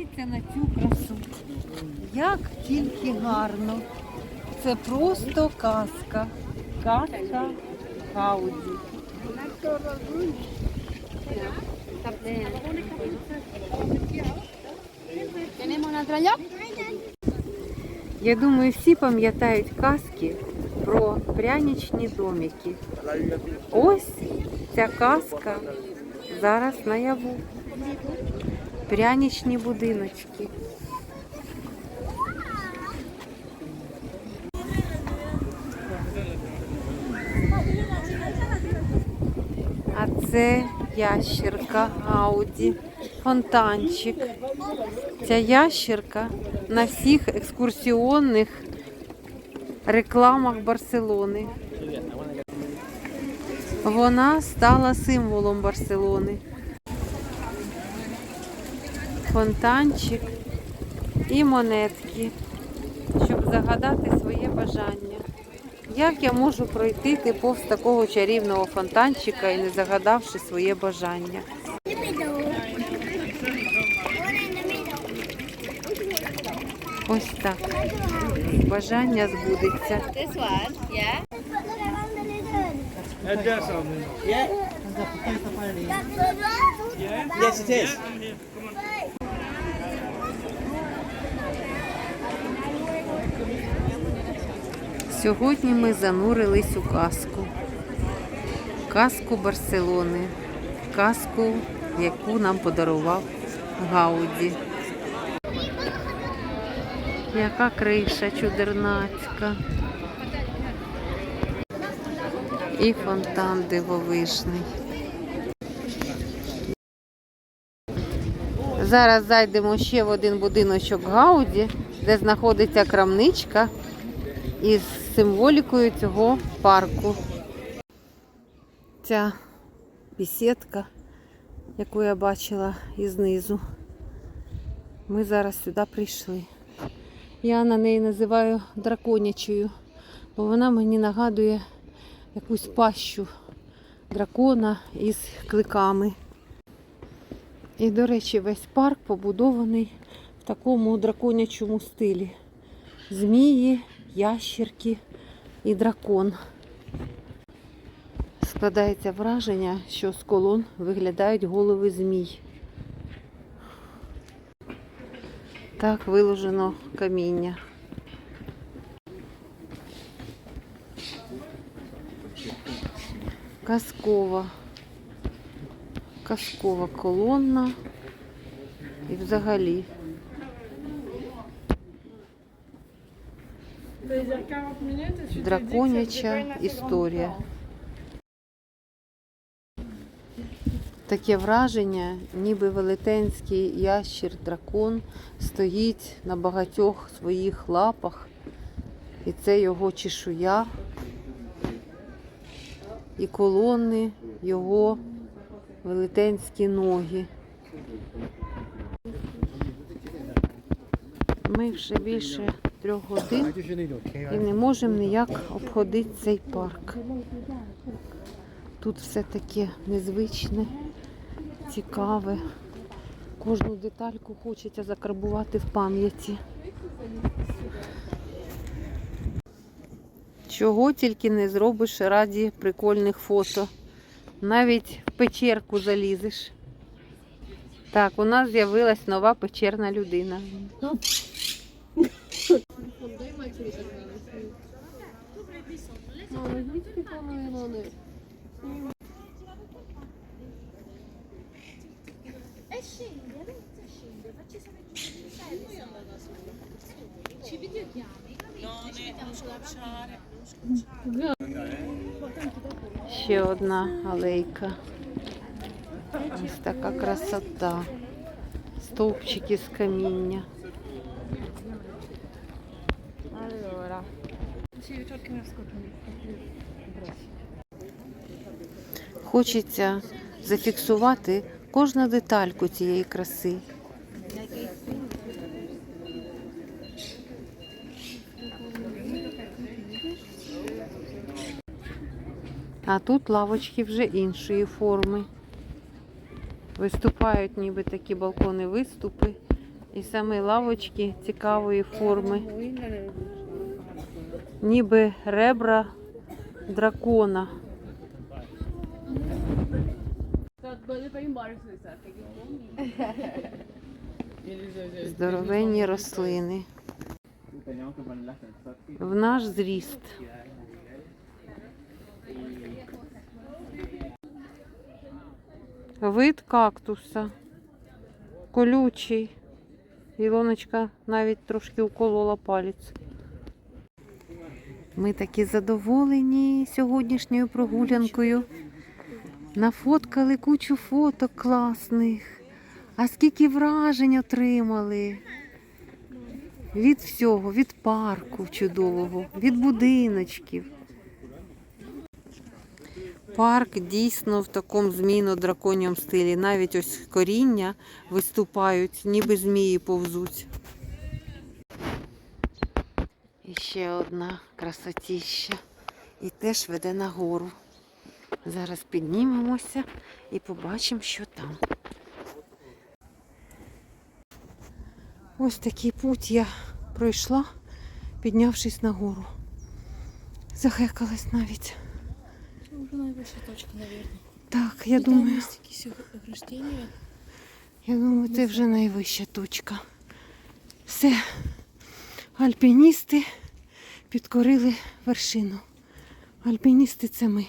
Подивіться на цю красу. Як тільки гарно. Це просто казка. Казка Гауді. Я думаю, всі пам'ятають казки про пряничні домики. Ось ця казка зараз наяву. Пряничні будиночки. А це ящерка Ауді, фонтанчик. Ця ящерка на всіх екскурсіонних рекламах Барселони. Вона стала символом Барселони. Фонтанчик і монетки, щоб загадати своє бажання. Як я можу пройти ти повз такого чарівного фонтанчика і не загадавши своє бажання? Ось так. Бажання збудеться. Yes, it is. Сьогодні ми занурились у казку. Казку Барселони. Казку, яку нам подарував Гауді. Яка криша чудернацька. І фонтан дивовижний. Зараз зайдемо ще в один будиночок Гауді, де знаходиться крамничка із символікою цього парку. Ця бесідка, яку я бачила і знизу. Ми зараз сюди прийшли. Я на неї називаю драконячою, бо вона мені нагадує якусь пащу дракона із кликами. І, до речі, весь парк побудований в такому драконячому стилі. Змії, ящерки і дракон. Складається враження, що з колон виглядають голови змій. Так виложено каміння. Казкова. Казкова колонна. І взагалі драконяча історія. Таке враження, ніби велетенський ящір дракон стоїть на багатьох своїх лапах, і це його чешуя, і колони його велетенські ноги. Ми вже більше трьох годин і не можемо ніяк обходити цей парк. Тут все таке незвичне, цікаве. Кожну детальку хочеться закарбувати в пам'яті. Чого тільки не зробиш раді прикольних фото. Навіть в печерку залізеш. Так, у нас з'явилась нова печерна людина. E. Ще одна алейка. Красота. Стовпчики з каміння. Allora. Хочеться зафіксувати кожну детальку цієї краси. А тут лавочки вже іншої форми. Виступають ніби такі балкони виступи І саме лавочки цікавої форми. Ніби ребра дракона. Здоровенні рослини. В наш зріст. Вид кактуса. Колючий. Ілоночка навіть трошки уколола палець. Ми такі задоволені сьогоднішньою прогулянкою. Нафоткали кучу фоток класних. А скільки вражень отримали. Від всього, від парку чудового, від будиночків. Парк дійсно в такому зміно драконьому стилі. Навіть ось коріння виступають, ніби змії повзуть. І ще одна красотіща. І теж веде нагору. Зараз піднімемося і побачимо, що там. Ось такий путь я пройшла, піднявшись нагору. Захекалась навіть. Уже найвища точка, наверное. Так, я там думаю, є якісь ограждення. я думаю, це вже найвища точка. Все, альпіністи підкорили вершину. Альпіністи це ми.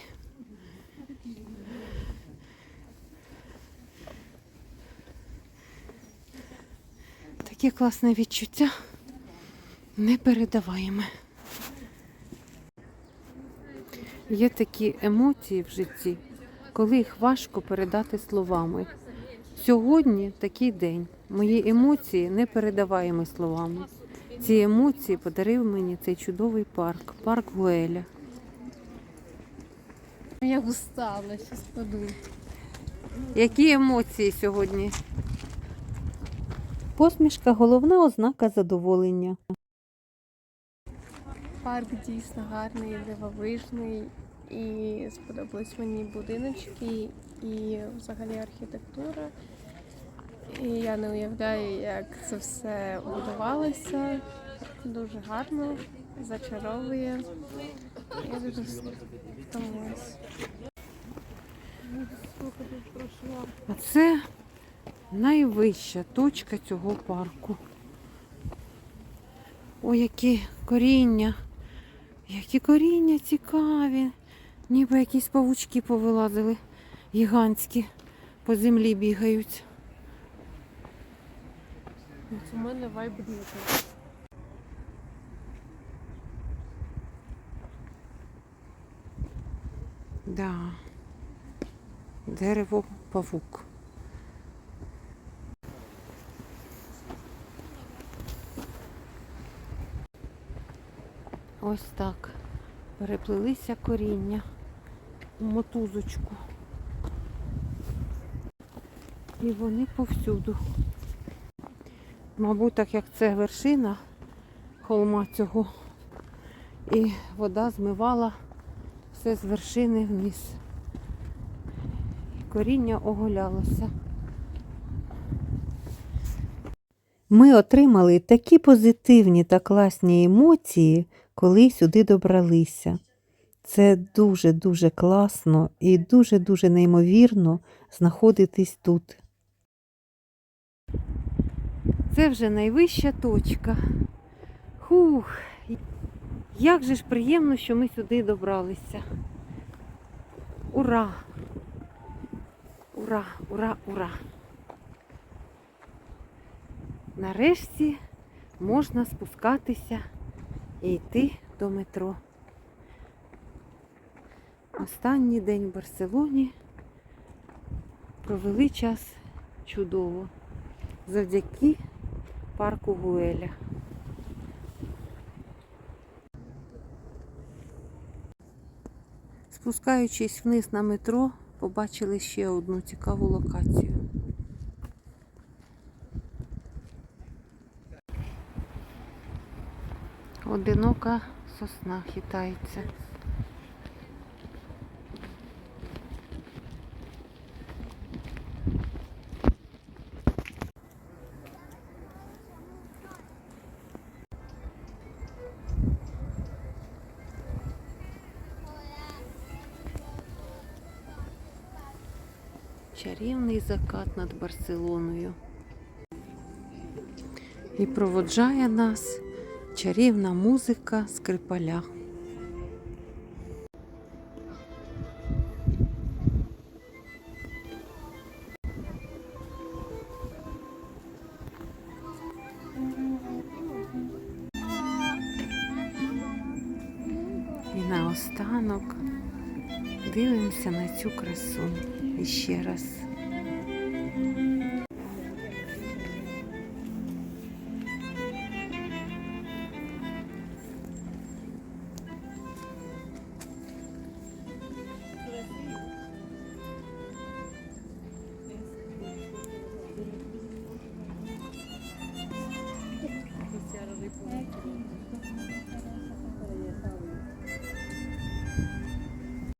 Таке класне відчуття непередаваєме. Є такі емоції в житті, коли їх важко передати словами. Сьогодні такий день. Мої емоції не передаваємо словами. Ці емоції подарив мені цей чудовий парк, парк Гуеля. Я устала, сейчас подумаю. Які емоції сьогодні? Посмішка головна ознака задоволення. Парк дійсно гарний, дивовижний. І сподобались мені будиночки і взагалі архітектура. І я не уявляю, як це все будувалося. Дуже гарно, зачаровує. Я дуже втомилась. А це найвища точка цього парку. Ой, які коріння. Які коріння цікаві. Ніби якісь павучки повилазили гігантські по землі бігають. У мене вайб. Да. Дерево павук. Ось так. Переплилися коріння у мотузочку. І вони повсюду. Мабуть, так як це вершина холма цього, і вода змивала все з вершини вниз. І коріння оголялося. Ми отримали такі позитивні та класні емоції, коли сюди добралися. Це дуже-дуже класно і дуже-дуже неймовірно знаходитись тут. Це вже найвища точка. Хух, як же ж приємно, що ми сюди добралися. Ура! Ура, ура, ура! Нарешті можна спускатися і йти до метро. Останній день в Барселоні провели час чудово завдяки парку Гуеля. Спускаючись вниз на метро, побачили ще одну цікаву локацію. Одинока сосна хитається. Чарівний закат над Барселоною і проводжає нас чарівна музика скрипаля. І наостанок дивимося на цю красу іще раз.